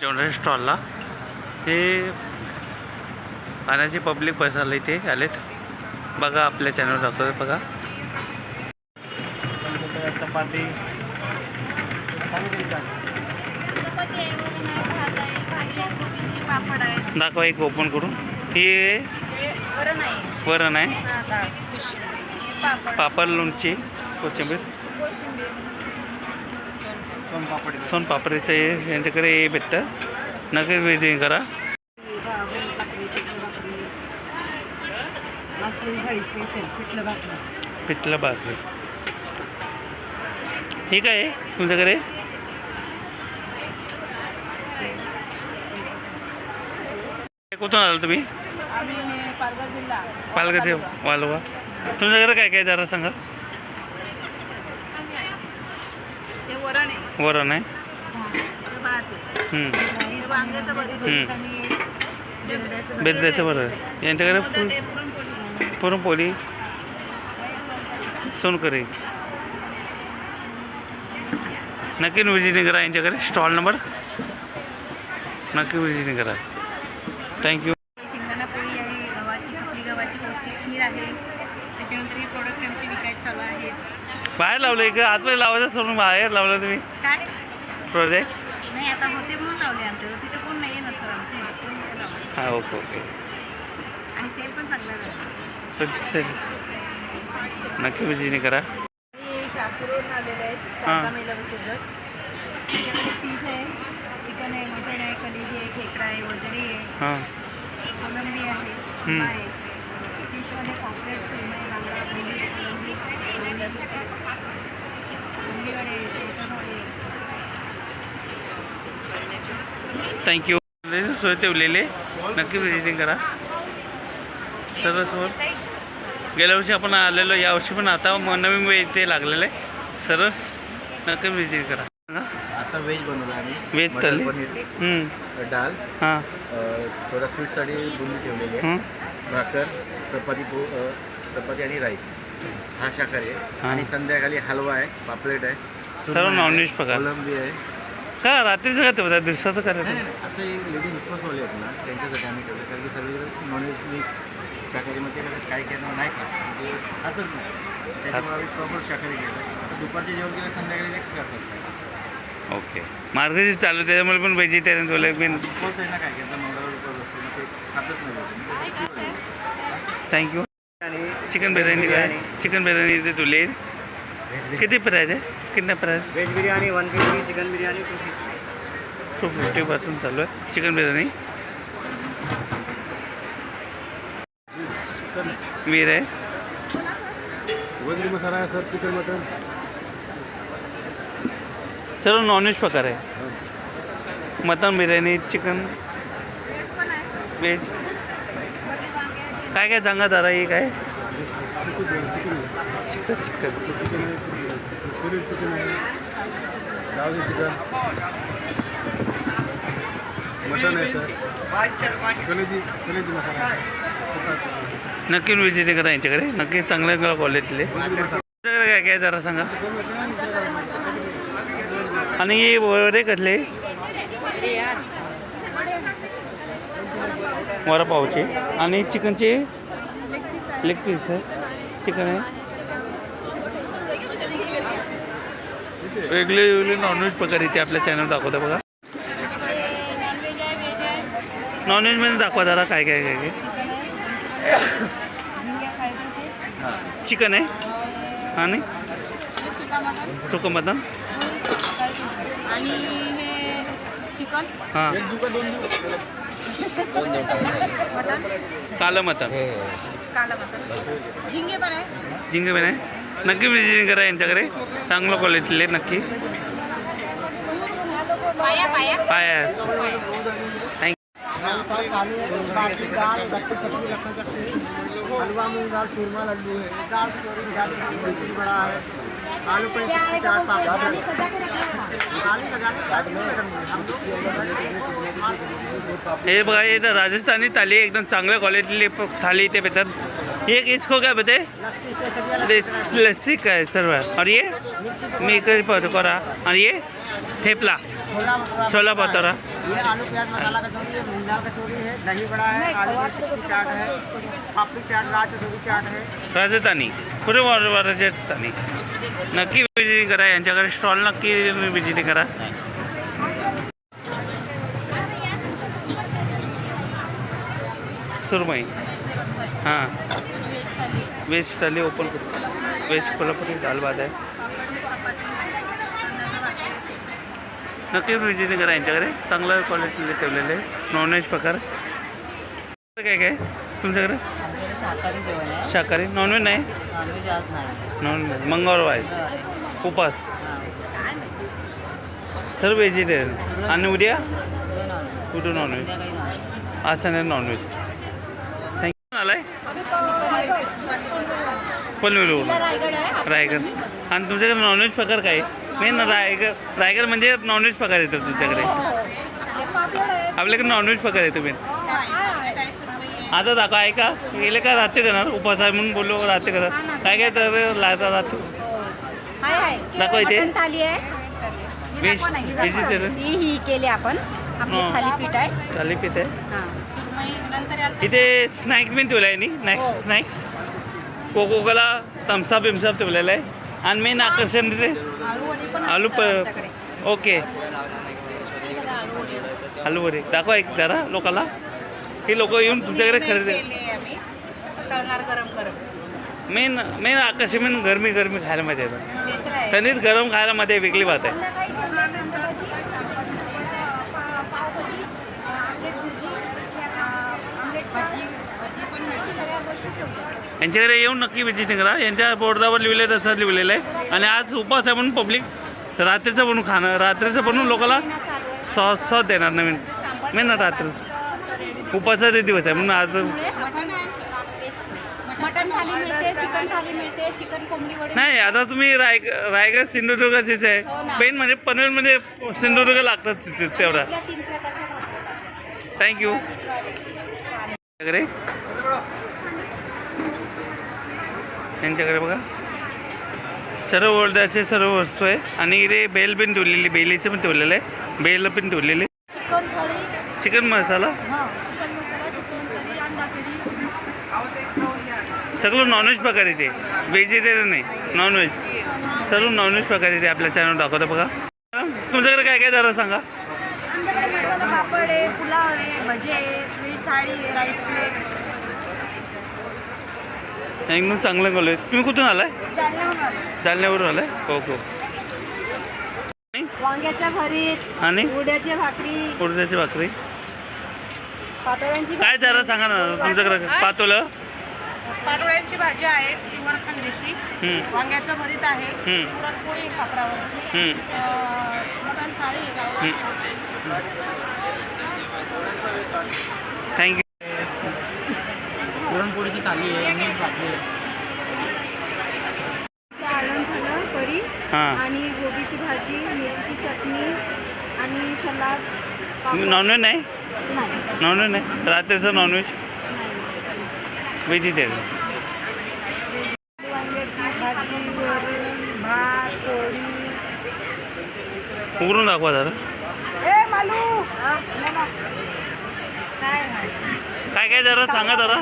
जेवणाच्या स्टॉलला हे पाण्याची पब्लिक बस आलं इथे आलेत. बघा आपल्या चॅनल दाखवतो बघा. चपाती. दाखवा एक ओपन करून. हे वरण आहे. पापड. पापड लोणची कोथिंबीर सोनपापडीचं. यांच्याकडे हे भेटतं. नगर वेदी करा. पिठलं भाकरी. हे काय आहे तुमच्याकडे? कुठून आला तुम्ही? आम्ही पालघर जिल्हा. पालघर ते वालवा. तुमच्याकडे काय काय जरा सांगा ते वरण आहे वरण आहे ते भात आहे हम्म. हे वांग्याचं भरीत हम्म. आणि वरण आहे. बेदल्याचं बरं यांच्याकडे पुर- पुरणपोळी. सोनकरी. नक्की विजिटिंग करा यांच्याकडे. Stall number. नक्की विजिटिंग करा. थँक्यू शेंगदाणा पोळी आहे गव्हाची चिकली गव्हाची पौष्टिक खीर आहे त्याच्यानंतर हे प्रोडक्ट आमचे विकायचे चालू आहेत बाहेर लावलं का आतमध्ये लावायचं सोडून बाहेर लावलं तुम्ही. काय? प्रोजेक्ट नाही आता होते म्हणून लावले आमच्या तिथे कोण नाही आहे ना सर आमचे. म्हणून इथे लावले. हां ओके ओके. आणि सेल पण चांगला झाला तर चल. नक्की करा. शापूरवरून आलेले आहेत. हां. शारदा महिला बचत गट त्याच्यामध्ये फिश आहे. चिकन आहे मटण आहे कलेजी आहे खेकडा आहे वजरी आहे. हां. कोलंबी आहे. हम्म. आहे. फिशमध्ये बांगडा बोंबील कोलंबी बोंबील बोंबीवडे मटण वडे थँक्यू सोय ठेवलेले नक्की विजिटिंग करा. सर्व सर्व गेल्या वर्षी आपण आलेलो यावर्षी पण आता नवीन वेळ ते लागलेलं आहे. सरस नक्की विजिट करा. आता व्हेज बनवलं आम्ही. व्हेज थाली? पनीर डाळ. हां. थोडा स्वीटसाठी बुंदी ठेवलेली आहे. भाकर चपाती पो चपाती आणि राईस हा शाकाहारी आहे. आणि संध्याकाळी हलवा आहे पापलेट आहे. सर्व नॉनव्हेज प्रकार. कोलंबी आहे. का? रात्रीचं का ठेवतात दिवसाचं नाही, नाही, आता हे लेडीज उपवासवाले आहेत ना त्यांच्यासाठी आम्ही ठेवलं कारण की सगळीकडे नॉनव्हेज मिक्स शाकाहारीमध्ये कसं जण नाही खात. म्हणजे खातच नाही. त्याच्यामुळे आम्ही प्रॉपर शाकाहारी केलं आता दुपारचे जेवण केलं संध्याकाळी करतात ओके. मार्गशीर्ष चालू आहे, त्याच्यामुळे पण व्हेजिटेरियन उपवास आहे ना काय त्यांचा मंगळवार उपवास असतो मग ते खातच नाही लोकं. थँक्यू आणि चिकन बिर्याणी काय चिकन बिर्याणी इथे तुले. किती प्राईज आहे? कितना price veg biryani one fifty chicken biryani two two फिफ्टीपासून चालू आहे. चिकन बिर्याणी. वीर आहे. मसाला आहे सर चिकन मटन सर्व नॉनव्हेज प्रकार आहे. मटन बिर्याणी चिकन वेज पण आहे सर व्हेज काय काय सांगा जरा हे काय? Chicken chicken chicken chicken paneer chicken आहे सावजी चिकन मटन आहे सर कलेजी कलेजी मसाला नक्की विजिट करा यांच्याकडे. नक्की चांगल्या क्वालिटीले तुमच्याकडे काय काय जरा सांगा. आणि हे कसले कसले? वडापावचे आणि चिकनचे? लेग पीस आहे चिकन आहे वेगळे वेगळे नॉनव्हेज प्रकार इथे आपल्या चॅनल दाखवता बघा. नॉनव्हेजमध्ये दाखवा जरा काय काय काय चिकन आहे? आणि सुका मटन आणि हे चिकन हां कालं मटन काला झिंगे पण आहे. जिंगे पण आहे. नक्की विजिटिंग करा यांच्याकडे. चांगलं क्वालिटीले नक्की. पाया पाया. पाय थँक बाटी दाल गट्टी सब्जी रखा करते हलवा मूंग दाल चूरमा लड्डू है दाल बड़ा है आलू शादी में करनी है। हे। बघा हे राजस्थानी थाली एकदम चांगल्या क्वालिटीले थाली इथे भेटतात ये इसको क्या बते लस्सी लस्सी काय सर्व और ये? मी करी पकोड़ा। और ये? ठेपला छोला भटूरा ये आलू प्याज मसाला कचौड़ी है मूंग दाल कचौड़ी है दही बड़ा है आलू की चाट है पापड़ी चाट राज चाट है। राजस्थानी। पूरे राजस्थानी। नक्की विजिटिंग करा यांच्याकडे स्टॉल नक्की विजिटिंग करा. सुरमई. हां. Veg thali open veg Kolhapuri दाल भात आहे. नक्की विजिटिंग करा यांच्याकडे. चांगलं क्वालिटीचे ठेवलेले नॉनव्हेज प्रकार. काय काय? तुमच्याकडे? शाकाहारी जेवण आहे. शाकाहारी? नॉनव्हेज नाही? नॉनव्हेज आज नाही. नॉनव्हेज मंगळवार. वाईज उपास. सर्व व्हेजिटेरियन आणि उद्या? उद्या नॉनव्हेज आज संध्याकाळी नॉनव्हेज थँक्यू आलाय? पनवेलवरून रायगड आहे. रायगड. आणि तुमच्याकडे नॉनव्हेज प्रकार काय? मेन रायगड रायगड म्हणजे नॉनव्हेज प्रकार येतात तुमच्याकडे. आपल्याकडे नॉनव्हेज प्रकार येतो मेन आता दाखवा ऐका. गेले का रात्री करणार उपास आहे म्हणून बोललो रात्री करणार काय काय तर लागतात रात्री? हाय दाखवा इथे. थाली आहे. व्हेज व्हेजिटेरियन ही ही केली आपण. आपली हा. थालीपीठ आहे. थालीपीठ आहे. हां. इथे स्नॅक्स पण ठेवलं आहे नी? Snacks snacks? Coca Cola Thums Up बिम्सअप ठेवलेलं आहे. आणि मेन आकर्षण तिथे? आलू प ओके. आलू वडे दाखवा एक जरा लोकांना हे लोक येऊन तुमच्याकडे खरेदी तळणार गरम गरम. मेन मेन आकर्षण मेन गरमी गरमी खायला मजा येतात त्यांनीच गरम खायला मजा वेगळी बात आहे. यांच्याकडे येऊन नक्की विजिटिंग करा. यांच्या बोर्डावर लिहिलं आहे तसं लिहिलेलं आहे. आणि आज उपास आहे म्हणून पब्लिक रात्रीचं बनवून खाणं रात्रीचं बनवून लोकांना सॉस सॉस देणार नवीन. मेन ना रात्रीच. उपासाचे दिवस आहे म्हणून आज मटण थाली मिळते चिकन थाली मिळते चिकन कोंबडी वडे नाही आता तुम्ही राय रायगड सिंधुदुर्गाचीच आहे मेन म्हणजे पनवेलमध्ये सिंधुदुर्ग लागतात तिथे तेवढा. तीन प्रकारच्या. थँक्यू यांच्याकडे? यांच्याकडे बघा. सर्व ओळदाचे सर्व वस्तू आहे. आणि इथे बेल पण ठेवलेली बेलीचं पण ठेवलेलं आहे. बेल पण ठेवलेली. Chicken thali chicken masala? हां चिकन मसाला चिकन करी अंडा करी. सगळं नॉनव्हेज प्रकार इथे व्हेजिटेरियन नाही नॉनव्हेज सर्व नॉनव्हेज प्रकार इथे आपल्या चॅनल दाखवतो बघा. तुमच्याकडे काय काय जरा सांगा. आमच्याकडे मसाला पापड आहे पुलाव आहे भजे आहे व्हेज थाळी आहे राईस प्लेट एकदम चांगलं तुम्ही कुठून आलाय. जालन्यावरून आलाय? हो हो. वांग्याच्या भरीत आणि? उड्याची भाकरी. उडदाची भाकरी. पातोळ्यांची काय जरा सांगा ना तुमच्याकडे पातोलं पाटोळ्यांची भाजी आहे किंवा खानदेशी हम्म, वांग्याचं भरीत आहे हम्म, पुरणपोळी खापरावरची हम्म, अं, मटण थाळी आहे गावरान हम्म. थँक्यू पुरणपोळीची थाली आहे मिक्स भाजी आहे. आलं झालं कढी हां. आणि गोबीची भाजी मिरची चटणी आणि सलाद पापड. नॉनव्हेज नाही? नॉनव्हेज नाही रात्रीचं नॉनव्हेज. व्हेजिटेरियन उघडून दाखवा ना. काय. काय जरा सांगा जरा.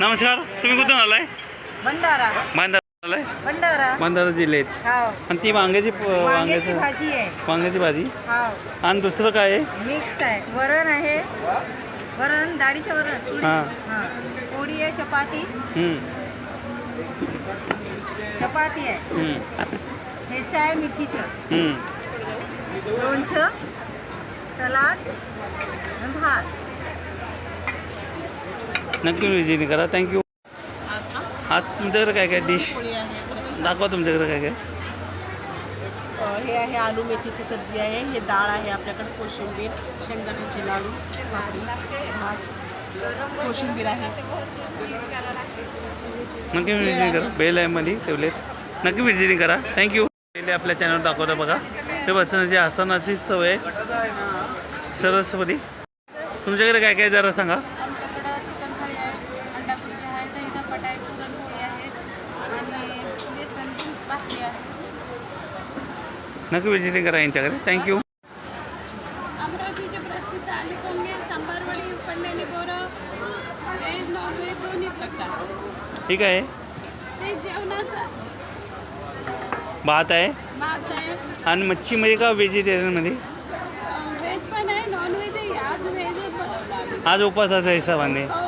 नमस्कार. तुम्ही कुठून आलाय? भंडारा. आलाय भंडारा. बांधारा जिल्ह्यात. हाव आणि ती वांग्याची प- वांग्याची वांग्याचं भाजी आहे. वांग्याची भाजी? हाव आणि दुसरं काय आहे? मिक्स आहे. वरण आहे. वरण डाळीचं वरण. हां. हा. पोळी आहे चपाती. हम्म, चपाती आहे. हम्म, ह्याचं आहे मिरचीचं. हम्म. लोणचं सलाद आणि भात. नक्की विजिट करा. थँक्यू आज तुमच्याकडे काय काय डिश दाखवा तुमच्याकडे काय काय. हे आहे आलू मेथीची सब्जी आहे हे डाळ आहे आपल्याकडे कोशिंबीर शेंगदाण्याचे लाडू भाकरी भात कोशिंबीर आहे. नक्की विजिटिंग करा. बेल आहे मध्ये ठेवलेत. नक्की विजिटिंग करा. थँक्यू पहिले आपल्या चॅनल दाखवतो बघा. ते बसण्याची आसनाची सवय सरस्वती. तुमच्याकडे काय काय जरा सांगा आमच्याकडं चिकन थाळी आहे अंडा भुर्जी आहे दही धपाट आहे पुरणपोळी आहे आणि बेसन भाकरी आहे नक्की विजिटिंग करा यांच्याकडे. थँक्यू अमरावतीचे प्रसिद्ध आलू पोंगे सांबारवडी उकडलेली बोरं व्हेज नॉन व्हेज दोन्ही प्रकार. ठीक आहे. ते जेवणाचं भात आहे. भात आहे. आणि मच्छीमध्ये का व्हेजिटेरियनमध्ये व्हेज पण आहे नॉन व्हेज आहे. आज व्हेज बनवलं आम्ही. आज उपवासाचा हिसाबाने हो.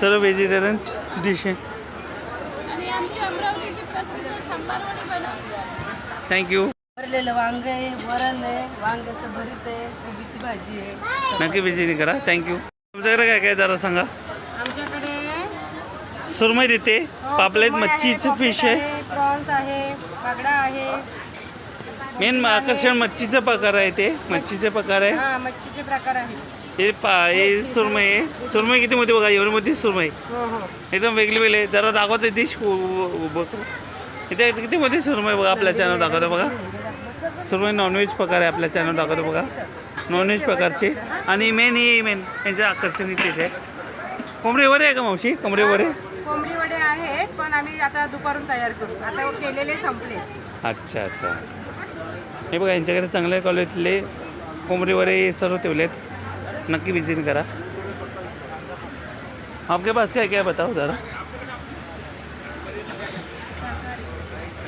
सर्व व्हेजिटेरियन डिश आहे आणि आमची अमरावतीची प्रसिद्ध सांबारवडी बनवली आहे थँक्यू भरलेलं वांग आहे वरण आहे वांग्याचं भरीत आहे कोबीची भाजी आहे. नक्की व्हिजिट करा. थँक्यू तुमच्याकडे काय काय जरा सांगा. आमच्याकडे सुरमई देते पापलेट मच्छीचं फिश आहे. प्रॉन्स आहे बागडा आहे. मेन आकर्षण मच्छीचं प्रकार आहे ते. मच्छीचे प्रकार आहे. हा मच्छीचे प्रकार आहेत हे पा हे सुरमई आहे. सुरमई किती मोठी बघा एवढी मोठी सुरमई. हो हो. एकदम वेगळी वेगळी आहे. जरा दाखवते डिश. इथे किती मोठी सुरमई बघा आपल्या चॅनल दाखवतो बघा. सुरमई नॉनव्हेज प्रकार आहे आपल्या चॅनल दाखवतो बघा. नॉनव्हेज प्रकारचे. आणि मेन ही मेन यांचं आकर्षण आहे कोंबडी वरे आहे का मावशी? कोंबडी वरे कोंबडी वडे आहेत पण आम्ही आता दुपारून तयार करू. आता केलेले संपले. अच्छा अच्छा. हे बघा यांच्याकडे चांगल्या क्वालिटीतले कोंबडी वरे सर्व ठेवले आहेत नक्की विजिट करा. आपके पास क्या क्या बताओ जरा.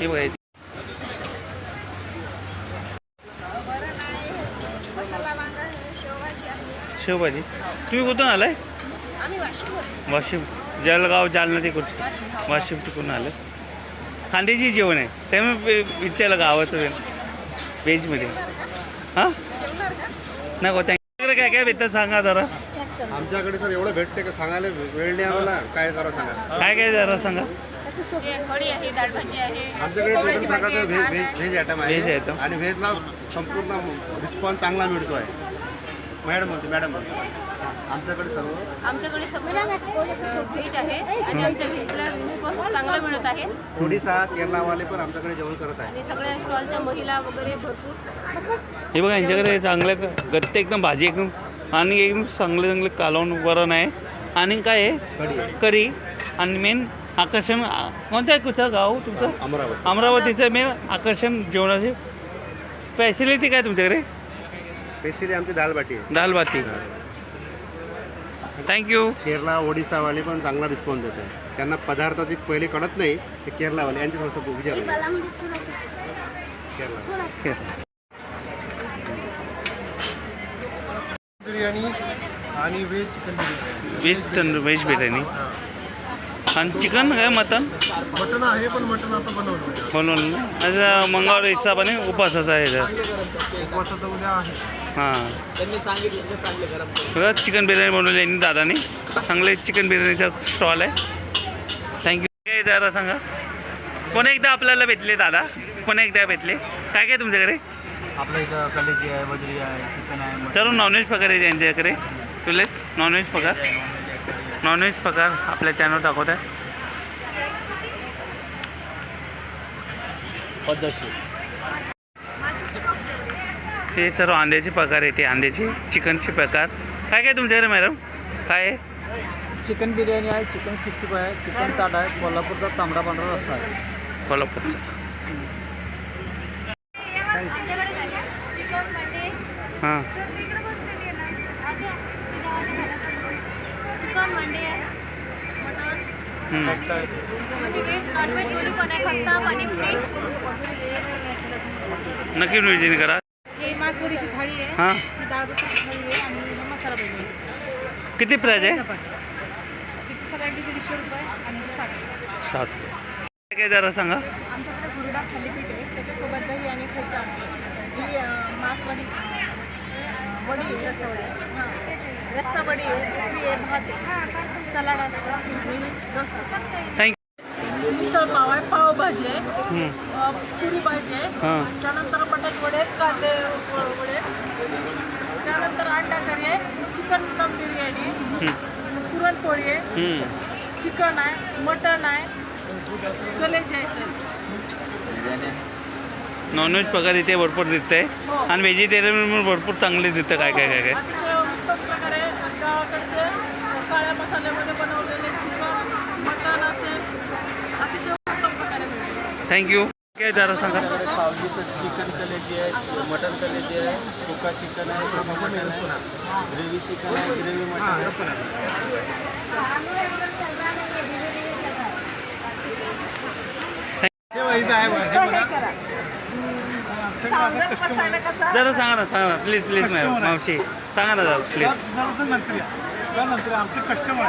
हे बघा. शेवभाजी. तुम्ही कुठून आलाय? वाशिम. जळगाव जालना ते कुठचे वाशिम तिकडून आलं खांद्याची जेवण आहे. त्यामुळे विचारलं गावाचं वेळ व्हेजमध्ये. हां? नको त्यांच्याकडे काय काय भेटतं सांगा जरा. आमच्याकडे सर एवढं भेटते का? सांगायला वेळ नाही आम्हाला. काय करावं सांगा. काय काय जरा सांगा. कढी आहे डाळ भाजी आहे. आमच्याकडे प्रकारचं veg veg veg item veg आहे item. आणि व्हेजला संपूर्ण रिस्पॉन्स चांगला मिळतो आहे मॅडम म्हणते मॅडम म्हणते आमच्याकडे सर्व आमच्याकडे सगळं व्हेज आहे. आणि आमच्या व्हेजला रिस्पॉन्स चांगला मिळत आहे. ओडिसा केरलावाले पण आमच्याकडे जेवण करत आहे आणि सगळ्या स्टॉलच्या महिला वगैरे भरपूर. हे बघा यांच्याकडे चांगलं गत्ते एकदम भाजी एकदम आणि एकदम चांगले चांगले कालवण वरण आहे. आणि काय आहे? करी आणि मेन आकर्षण आ- कोणतं आहे कुठचं गाव तुमचं? अमरावती. अमरावतीचं मेन आकर्षण जेवणाचे स्पेशलिटी काय तुमच्याकडे? स्पेशली आमची दाल बाटी आहे दाल थँक्यू केरला ओडिसावाले पण चांगला रिस्पॉन्स देत आहे त्यांना पदार्थाची पहिले कळत नाही ते केरलावाले. यांचे थोडंसं विचार. केरला. बिर्याणी आणि veg chicken biryani. Veg tandoor veg biryani. आणि चिकन काय मटन? मटन आहे पण मटन आता बनवलं बनवलं ना आज मंगळवार हिसाबाने उपासाचा आहे इथं. उपवासाचं उद्या आहे. हां. बघा चिकन बिर्याणी बनवली यांनी दादाने. चांगले चिकन बिर्याणीचा स्टॉल आहे. थँक्यू काय दादा सांगा? कोण एकदा आपल्याला भेटले दादा? कोण एकदा भेटले? काय काय तुमच्याकडे? आपल्या इथं कलेजी आहे वजरी आहे चिकन आहे सर्व नॉनव्हेज प्रकार आहे त्यांच्याकडे तुले? नॉनव्हेज प्रकार नॉनव्हेज प्रकार आपल्या चॅनल दाखवत आहे. हे सर्व अंड्याचे प्रकार आहे ते अंड्याचे चिकनचे प्रकार काय काय तुमच्याकडे मॅडम काय आहे? चिकन बिर्याणी आहे चिकन सिक्स्टी फाय आहे चिकन ताट आहे कोल्हापूरचा तांबडा पांढरा रस्सा आहे. कोल्हापूरचं. चिकन मंडे हां चिकन मंडे मटन म्हणजे व्हेज नॉनव्हेज दोन्ही पण आहे खस्ता नक्की विजिट करा. हे मासवडीची थाळी आहे. हां. ही थाळी आहे आणि मसाला किती प्राईज आहे? सगळ्यांची दीडशे रुपये आणि हिची साठ रुपये. सात काय काय जरा सांगा. आमच्याकडे हुरडा थालीपीठ आहे. त्याच्यासोबत दही आणि ठेचा असतो. ही अं, मासवडी अं, वडी हां. रस्सा वडी आहे भाकरी आहे भात आहे. सलाड असतं. आणि डोसा असतो थँक्यू मिसळ पाव आहे पावभाजी आहे. अ, पुरी भाजी आहे. हां. त्यानंतर बटाट वडे आहेत, कांदे व- वडे त्यानंतर अंडा करी आहे चिकन दम बिर्याणी आहे. पुरणपोळी आहे. चिकन आहे मटण आहे. कलेजी आहे. सर नॉनव्हेज प्रकार इथे भरपूर दिसतं आहे आणि व्हेजिटेरियन पण भरपूर चांगले दिसतं काय काय काय काय? अतिशय गावाकडचे काळ्या मसाल्यामध्ये बनवलेले चिकन मटण असेल अतिशय उत्तम प्रकारे मिळते थँक्यू काय जरा सांगा. सावलीचं चिकन कलेजी आहे मटन कलेजी आहे सुका चिकन आहे सुका मटन आहे ग्रेव्ही चिकन आहे ग्रेव्ही मटन आहे. जरा सांगा ना सांगा प्लीज प्लीज मॅम मावशी. सांगा ना जरा प्लीज नंतर या. नंतर आमचे कस्टमर